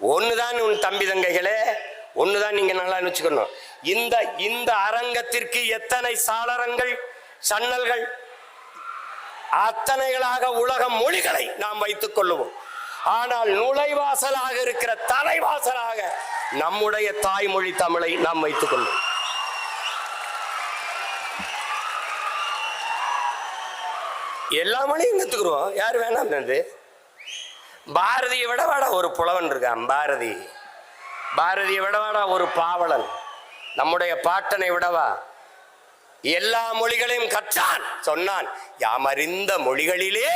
ஒண்ணுதான் உன் தம்பி தங்கைகளே ஒண்ணுதான் நீங்க நல்லா வச்சுக்கணும் இந்த இந்த அரங்கத்திற்கு எத்தனை சாளரங்கள் சன்னல்கள் அத்தனைகளாக உலக மொழிகளை நாம் வைத்துக் கொள்ளுவோம். ஆனால் நுழைவாசலாக இருக்கிற தலைவாசலாக நம்முடைய தாய்மொழி தமிழை நாம் வைத்துக் கொள்வோம் எல்லா மொழியும் கத்துக்கிறோம் யார் வேணாம் அது பாரதியை விடவாடா ஒரு புலவன் இருக்கான் பாரதி. பாரதியை விடவாடா ஒரு பாவலன். நம்முடைய பாட்டனை விடவா? எல்லா மொழிகளையும் கற்றான் சொன்னான். யாமறிந்த மொழிகளிலே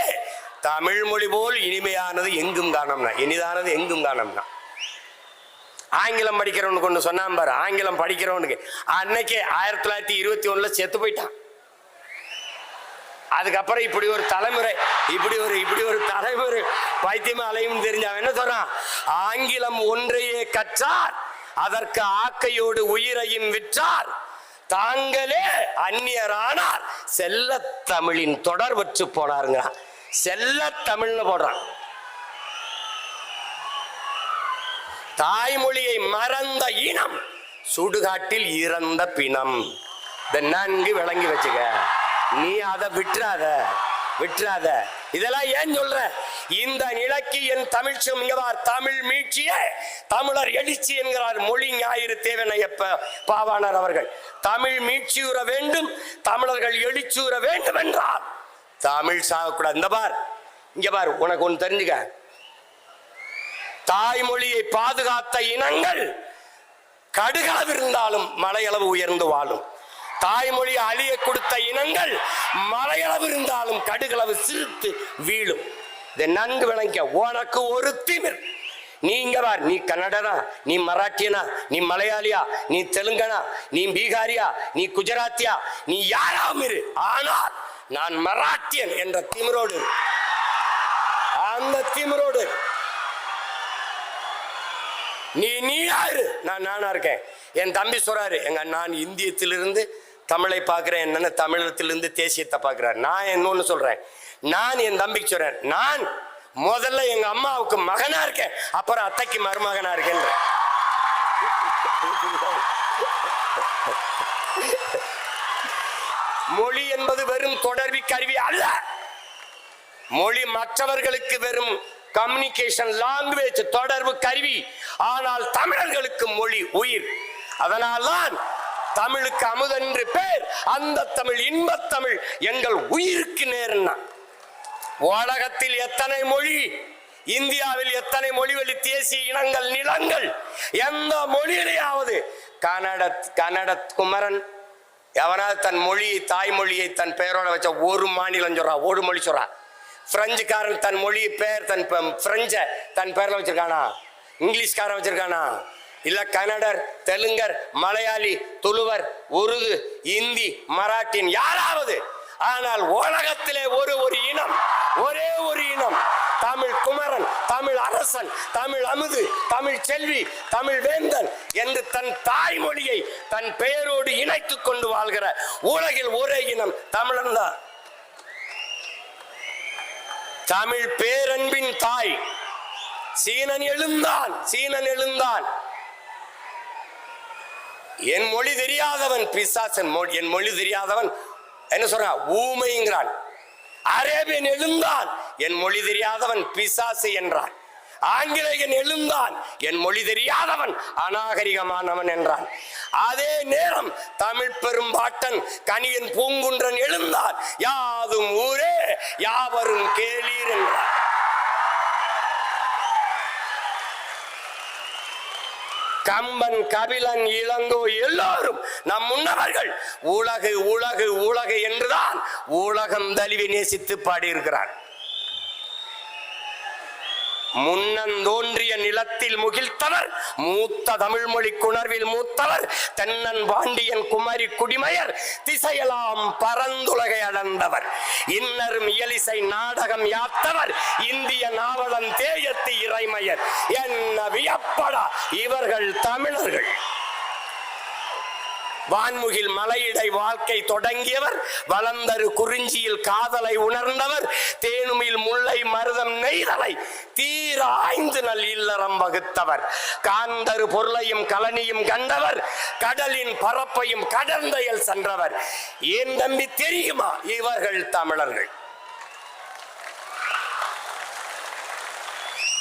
தமிழ் மொழி போல் இனிமையானது எங்கும் காணோம்னா இனிதானது எங்கும் காணம்னா. ஆங்கிலம் படிக்கிறவனுக்கு ஒன்று சொன்னான் பாரு ஆங்கிலம் படிக்கிறவனுக்கு. அன்னைக்கே ஆயிரத்தி தொள்ளாயிரத்தி இருபத்தி ஒன்றில் செத்து போயிட்டான். அதுக்கப்புறம் இப்படி ஒரு தலைமுறை இப்படி ஒரு இப்படி ஒரு தலைமுறை. பைத்தியமா அலையும் தெரிஞ்ச அவன் என்ன சொல்றான்? ஆங்கிலம் ஒன்றையே கற்றார் அதற்கு ஆக்கையோடு உயிரையும் விற்றார். தாங்களே அந்நியரானார். செல்ல தமிழின் தொடர்பற்று போனாருங்க செல்ல தமிழ்னு போடுறான். தாய்மொழியை மறந்த இனம் சுடுகாட்டில் இறந்த பிணம். இதை நன்கு விளங்கி வச்சுக்க. நீ அதை விட்டுறாத விட்டுறாத. இதெல்லாம் ஏன் சொல்ற? இந்த நிலைக்கு என் தமிழ் இங்கவார் தமிழ் மீட்சியே தமிழர் எழுச்சி என்கிறார் மொழி ஞாயிறு தேவனையப்ப பாவாணர் அவர்கள். தமிழ் மீட்சியுற வேண்டும் தமிழர்கள் எழுச்சியுற வேண்டும் என்றார். தமிழ் சாகக்கூடாது. இந்த பார் இங்க பார் உனக்கு ஒன்று தெரிஞ்சுக்க. தாய்மொழியை பாதுகாத்த இனங்கள் கடுகாதிருந்தாலும் மலையளவு உயர்ந்து வாழும். தாய்மொழி அழிய கொடுத்த இனங்கள் மலையளவு இருந்தாலும் கடுகளவு சிரித்து வீழும். இதை நன்கு விளங்க உனக்கு ஒரு திமிர். நீங்க பார் நீ கன்னடனா நீ மராட்டியனா நீ மலையாளியா நீ தெலுங்கனா நீ பீகாரியா நீ குஜராத்தியா நீ யாராம் இரு. ஆனால் நான் மராட்டியன் என்ற திமிரோடு. அந்த திமிரோடு. நீ நீ யாரு நான் நானா இருக்கேன். என் தம்பி சொல்றாரு எங்க நான் இந்தியத்திலிருந்து தமிழை பார்க்குறேன் என்னன்னு தமிழகத்திலிருந்து தேசியத்தை பார்க்கிறார். நான் இன்னொன்னு சொல்கிறேன் நான் என் தம்பிக்கு சொல்கிறேன் நான் முதல்ல எங்கள் அம்மாவுக்கு மகனாக இருக்கேன். அப்புறம் அத்தைக்கு மருமகனா இருக்கேன். மொழி என்பது வெறும் தொடர்பி கருவி அல்ல. மொழி மற்றவர்களுக்கு வெறும் கம்யூனிகேஷன் லாங்குவேஜ் தொடர்பு கருவி. ஆனால் தமிழர்களுக்கு மொழி உயிர். அதனால்தான் தமிழுக்கு அமுதென்று பேர் அந்த தமிழ் இன்பத் தமிழ் எங்கள் உயிருக்கு நேர்னா. உலகத்தில் எத்தனை மொழி இந்தியாவில் எத்தனை மொழி தேசிய இனங்கள் நிலங்கள் எந்த மொழியிலேயாவது கன்னட கன்னட குமரன் எவனாவது தன் மொழியை தாய்மொழியை தன் பெயரோட வச்ச ஒரு மாநிலம் சொல்றா ஒரு மொழி சொல்றா. பிரெஞ்சுக்காரன் தன் மொழி பெயர் தன் ப- பிரெஞ்ச தன் பெயரில் வச்சிருக்கானா? இங்கிலீஷ்காரன் வச்சிருக்கானா? இல்ல கன்னடர் தெலுங்கர் மலையாளி துளுவர் உருது இந்தி மராட்டின் யாராவது. ஆனால் உலகத்திலே ஒரு ஒரு இனம் ஒரே ஒரு இனம் தமிழ் குமரன் தமிழ் அரசன் தமிழ் அமுது தமிழ் செல்வி தமிழ் வேந்தன் என்று தன் தாய்மொழியை தன் பெயரோடு இணைத்துக் கொண்டு வாழ்கிற உலகில் ஒரே இனம் தமிழன் தான். தமிழ் பேரன்பின் தாய் சீனன் எழுந்தான் சீனன் எழுந்தான். என் மொழி தெரியாதவன் பிசாசன் மொழி என் மொழி தெரியாதவன் என்ன சொல்றான் ஊமைங்கிறான். அரேபியன் எழுந்தான். என் மொழி தெரியாதவன் பிசாசு என்றான். ஆங்கிலேயன் எழுந்தான். என் மொழி தெரியாதவன் அநாகரிகமானவன் என்றான். அதே நேரம் தமிழ் பெரும்பாட்டன் கனியன் பூங்குன்றன் எழுந்தான். யாதும் ஊரே யாவரும் கேளீர் என்றான். கம்பன் கபிலன் இளங்கோ எல்லோரும் நம் முன்னவர்கள் உலகு உலகு உலகு என்றுதான் உலகம் தழுவி நேசித்து பாடியிருக்கிறார். முன்னந்தோன்றிய நிலத்தில் முகிழ்த்தவர் மூத்த தமிழ் மொழி குணர்வில் மூத்தவர் தென்னன் பாண்டியன் குமரி குடிமையர் திசையெல்லாம் பரந்துலகை அடர்ந்தவர். இன்னரும் இயலிசை நாடகம் யாத்தவர் இந்திய நாவலன் தேயத்து இறைமையர். என்ன வியப்படா இவர்கள் தமிழர்கள். வான்முகில் மலையிடை வாழ்க்கை தொடங்கியவர் வளர்ந்தரு குறிஞ்சியில் காதலை உணர்ந்தவர் தேனுமில் முல்லை மருதம் நெய்தலை தீராய்ந்து நல் இல்லறம் வகுத்தவர். காந்தரு பொருளையும் கலனியும் கண்டவர் கடலின் பரப்பையும் கடந்தையில் சென்றவர். ஏன் தம்பி தெரியுமா? இவர்கள் தமிழர்கள்.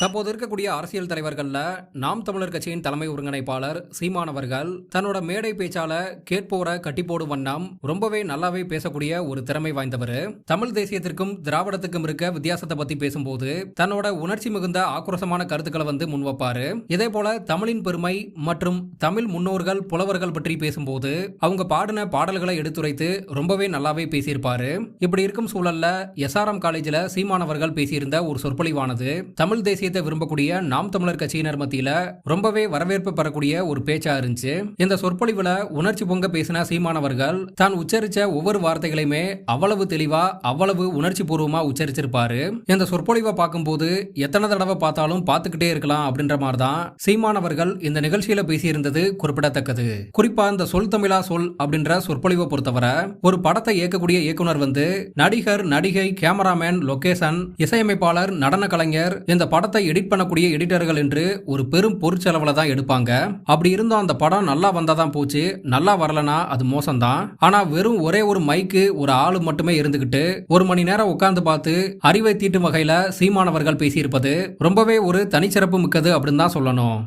தற்போது இருக்கக்கூடிய அரசியல் தலைவர்கள்ல நாம் தமிழர் கட்சியின் தலைமை ஒருங்கிணைப்பாளர் சீமானவர்கள் தன்னோட மேடை பேச்சால கேட்போர கட்டி போடும் வண்ணம் ரொம்பவே நல்லாவே பேசக்கூடிய ஒரு திறமை வாய்ந்தவர். தமிழ் தேசியத்திற்கும் திராவிடத்துக்கும் இருக்க வித்தியாசத்தை பத்தி பேசும்போது தன்னோட உணர்ச்சி மிகுந்த ஆக்ரோஷமான கருத்துக்களை வந்து முன்வைப்பாரு இதே போல தமிழின் பெருமை மற்றும் தமிழ் முன்னோர்கள் புலவர்கள் பற்றி பேசும்போது அவங்க பாடின பாடல்களை எடுத்துரைத்து ரொம்பவே நல்லாவே பேசியிருப்பாரு. இப்படி இருக்கும் சூழல்ல எஸ்ஆர்எம் காலேஜில் சீமானவர்கள் பேசியிருந்த ஒரு சொற்பொழிவானது தமிழ் தேசியத்தை விரும்பக்கூடிய நாம் தமிழர் கட்சியினர் மத்தியில ரொம்பவே வரவேற்பு பெறக்கூடிய ஒரு பேச்சா இருந்துச்சு. இந்த சொற்பொழிவுல உணர்ச்சி பொங்க பேசின சீமானவர்கள் தான் உச்சரிச்ச ஒவ்வொரு வார்த்தைகளையுமே அவ்வளவு தெளிவா அவ்வளவு உணர்ச்சி பூர்வமா உச்சரிச்சிருப்பாரு. இந்த சொற்பொழிவை பார்க்கும்போது எத்தனை தடவை பார்த்தாலும் பார்த்துக்கிட்டே இருக்கலாம் அப்படின்ற மாதிரி தான் சீமானவர்கள் இந்த நிகழ்ச்சியில பேசியிருந்தது குறிப்பிடத்தக்கது. குறிப்பா இந்த சொல் தமிழா சொல் அப்படின்ற சொற்பொழிவை பொறுத்தவரை ஒரு படத்தை இயக்கக்கூடிய இயக்குனர் வந்து நடிகர் நடிகை கேமராமேன் லொகேஷன் இசையமைப்பாளர் நடன கலைஞர் இந்த படத்தை எடிட் பண்ணக்கூடிய எடிட்டர்கள் என்று ஒரு பெரும் பொருட்செலவுல தான் எடுப்பாங்க. அப்படி இருந்தும் அந்த படம் நல்லா வந்தால் தான் போச்சு. நல்லா வரலனா அது மோசம்தான். ஆனா வெறும் ஒரே ஒரு மைக்கு ஒரு ஆளு மட்டுமே இருந்துகிட்டு ஒரு மணி நேரம் உட்கார்ந்து பார்த்து அறிவை தீட்டும் வகையில சீமானவர்கள் பேசியிருப்பது ரொம்பவே ஒரு தனிச்சிறப்பு மிக்கது அப்படின்னு தான் சொல்லணும்.